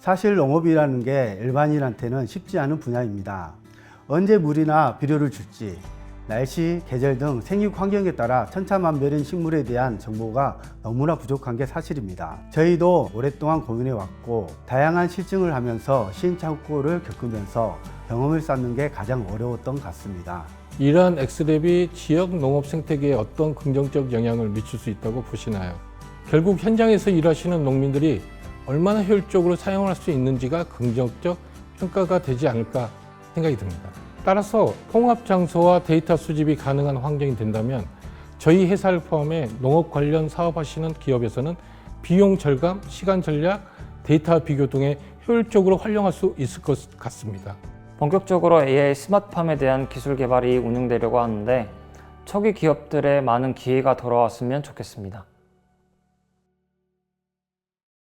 사실 농업이라는 게 일반인한테는 쉽지 않은 분야입니다. 언제 물이나 비료를 줄지, 날씨, 계절 등 생육 환경에 따라 천차만별인 식물에 대한 정보가 너무나 부족한 게 사실입니다. 저희도 오랫동안 고민해 왔고 다양한 실증을 하면서 시행착오를 겪으면서 경험을 쌓는 게 가장 어려웠던 것 같습니다. 이러한 엑스랩이 지역 농업 생태계에 어떤 긍정적 영향을 미칠 수 있다고 보시나요? 결국 현장에서 일하시는 농민들이 얼마나 효율적으로 사용할 수 있는지가 긍정적 평가가 되지 않을까 생각이 듭니다. 따라서 통합 장소와 데이터 수집이 가능한 환경이 된다면 저희 회사를 포함해 농업 관련 사업하시는 기업에서는 비용 절감, 시간 전략, 데이터 비교 등에 효율적으로 활용할 수 있을 것 같습니다. 본격적으로 AI 스마트팜에 대한 기술 개발이 운영되려고 하는데 초기 기업들의 많은 기회가 돌아왔으면 좋겠습니다.